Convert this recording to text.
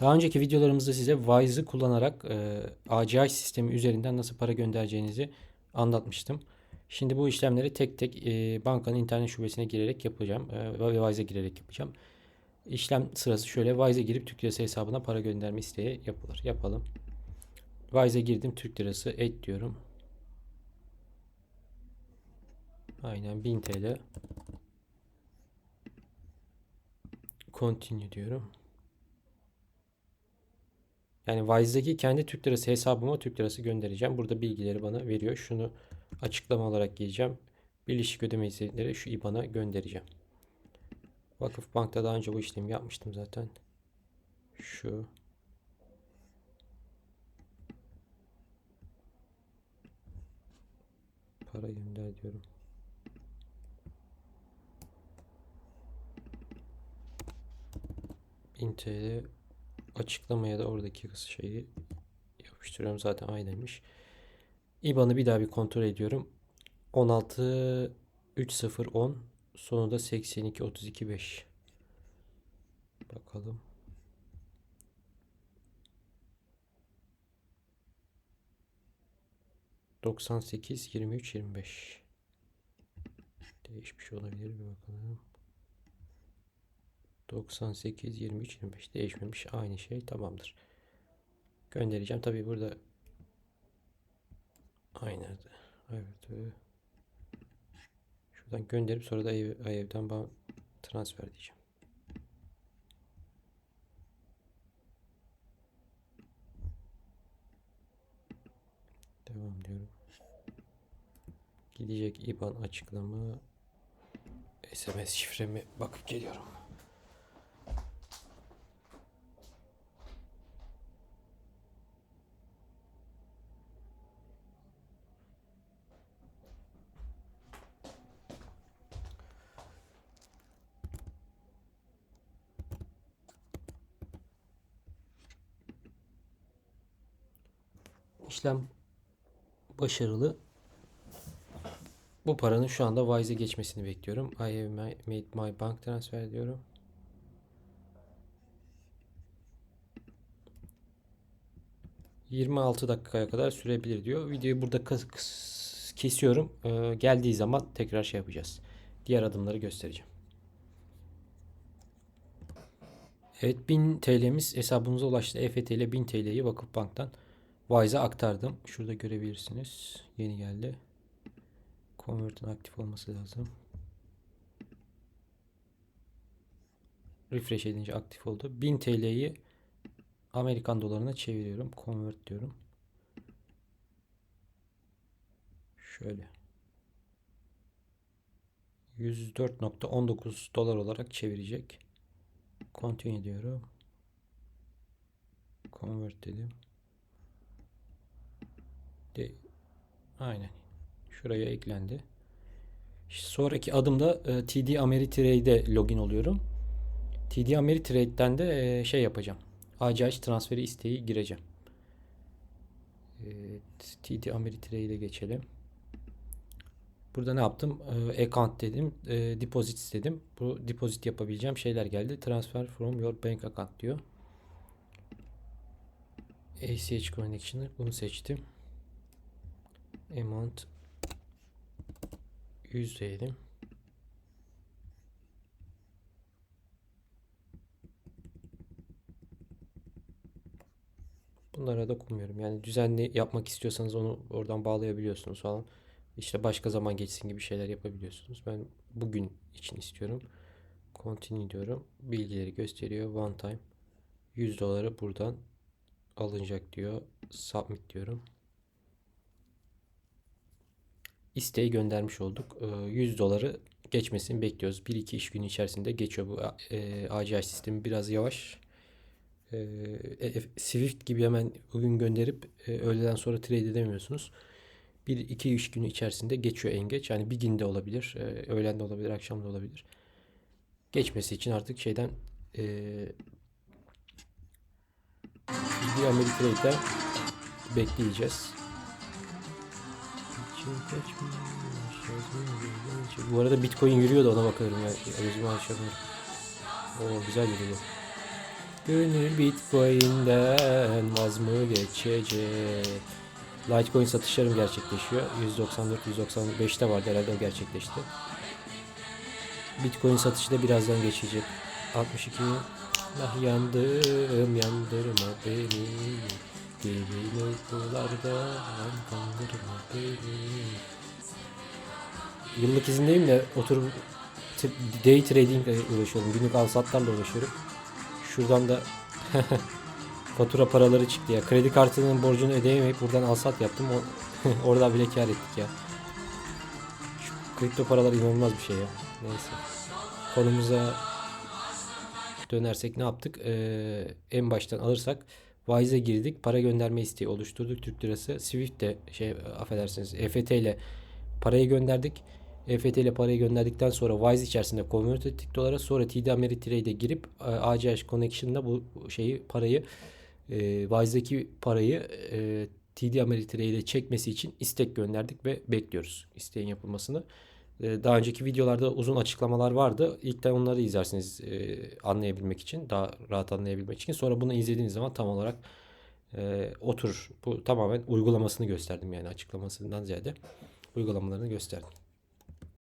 Daha önceki videolarımızda size Wise'ı kullanarak e, ACH sistemi üzerinden nasıl para göndereceğinizi anlatmıştım. Şimdi bu işlemleri tek tek e, bankanın internet şubesine girerek yapacağım. E, Wise'a girerek yapacağım. İşlem sırası şöyle. Wise'a girip Türk Lirası hesabına para gönderme isteği yapılır. Yapalım. Wise'a girdim. Türk Lirası et diyorum. Aynen 1000 TL. Continue diyorum. Yani Wise'daki kendi Türk Lirası hesabıma Türk Lirası göndereceğim. Burada bilgileri bana veriyor. Şunu açıklama olarak gireceğim. Birleşik ödeme hizmetleri şu IBAN'a göndereceğim. Vakıf Bank'ta daha önce bu işlemi yapmıştım zaten. Şu. Para gönder diyorum. Bin TL açıklamaya da oradaki şeyi yapıştırıyorum. Zaten aynıymış. IBAN'ı bir daha bir kontrol ediyorum. 16 3010 sonu da 82 32 5. Bakalım. Doksan sekiz yirmi üç yirmi beş değişmiş olabilir bir bakalım. 98 23 25 değişmemiş aynı şey tamamdır. Göndereceğim tabi burada aynı evet şuradan gönderip sonra da ev, evden bana transfer diyeceğim. Devam diyorum. Gidecek IBAN açıklama SMS şifremi bakıp geliyorum. İşlem başarılı. Bu paranın şu anda Wise'e geçmesini bekliyorum. I have made my bank transfer diyorum. ...26 dakikaya kadar sürebilir diyor. Videoyu burada kesiyorum. Ee, geldiği zaman tekrar şey yapacağız. Diğer adımları göstereceğim. Evet 1000 TL'miz hesabımıza ulaştı. EFT ile 1000 TL'yi Vakıfbank'tan Wise'a aktardım. Şurada görebilirsiniz. Yeni geldi. Convert'ın aktif olması lazım. Refresh edince aktif oldu. 1000 TL'yi Amerikan dolarına çeviriyorum. Convert diyorum. Şöyle. 104.19 dolar olarak çevirecek. Continue diyorum. Convert dedim. De, aynen. Şuraya eklendi. Sonraki adımda e, TD Ameritrade'e login oluyorum. TD Ameritrade'den de e, şey yapacağım. ACH transferi isteği gireceğim. Evet, TD Ameritrade'e geçelim. Burada ne yaptım? E, account dedim. E, deposit istedim. Bu deposit yapabileceğim şeyler geldi. Transfer from your bank account diyor. ACH Connection'ı bunu seçtim. Amount 100 diyelim. Bunlara dokunmuyorum. Yani düzenli yapmak istiyorsanız onu oradan bağlayabiliyorsunuz falan. İşte başka zaman geçsin gibi şeyler yapabiliyorsunuz. Ben bugün için istiyorum. Continue diyorum. Bilgileri gösteriyor. One time. 100 doları buradan alınacak diyor. Submit diyorum isteği göndermiş olduk. 100 ee, doları geçmesini bekliyoruz. 1-2 iş günü içerisinde geçiyor bu e, ACH sistemi biraz yavaş. E, e, Swift gibi hemen bugün gönderip öğleden sonra trade edemiyorsunuz. 1-2 iş günü içerisinde geçiyor en geç. Yani bir günde olabilir, öğlen de olabilir, akşam da olabilir. Geçmesi için artık şeyden bir Ameritrade'den bekleyeceğiz. Bu arada Bitcoin yürüyor da ona bakıyorum ya. Özümü aşamıyorum. Oo güzel yürüyor. Gönül Bitcoin'den vaz mı geçecek? Litecoin satışlarım gerçekleşiyor. 194 195'te vardı herhalde o gerçekleşti. Bitcoin satışı da birazdan geçecek. 62 Ah yandım yandırma beni Derin uykulardan kandırma beni Yıllık izindeyim de oturup day trading ile uğraşıyorum. Günlük al satlarla uğraşıyorum. Şuradan da fatura paraları çıktı ya. Kredi kartının borcunu ödeyemeyip buradan al sat yaptım. O orada bile kar ettik ya. Şu kripto paralar inanılmaz bir şey ya. Neyse. Konumuza dönersek ne yaptık? Ee, en baştan alırsak Wise'e girdik. Para gönderme isteği oluşturduk. Türk lirası. Swift de şey affedersiniz EFT ile parayı gönderdik. EFT ile parayı gönderdikten sonra Wise içerisinde convert ettik dolara. Sonra TD Ameritrade'e girip e, ACH Connection'da bu şeyi parayı e, Wise'daki parayı e, TD Ameritrade'e çekmesi için istek gönderdik ve bekliyoruz isteğin yapılmasını. E, Daha önceki videolarda uzun açıklamalar vardı. İlkten onları izlersiniz e, anlayabilmek için, daha rahat anlayabilmek için. Sonra bunu izlediğiniz zaman tam olarak e, oturur. Bu tamamen uygulamasını gösterdim yani açıklamasından ziyade uygulamalarını gösterdim.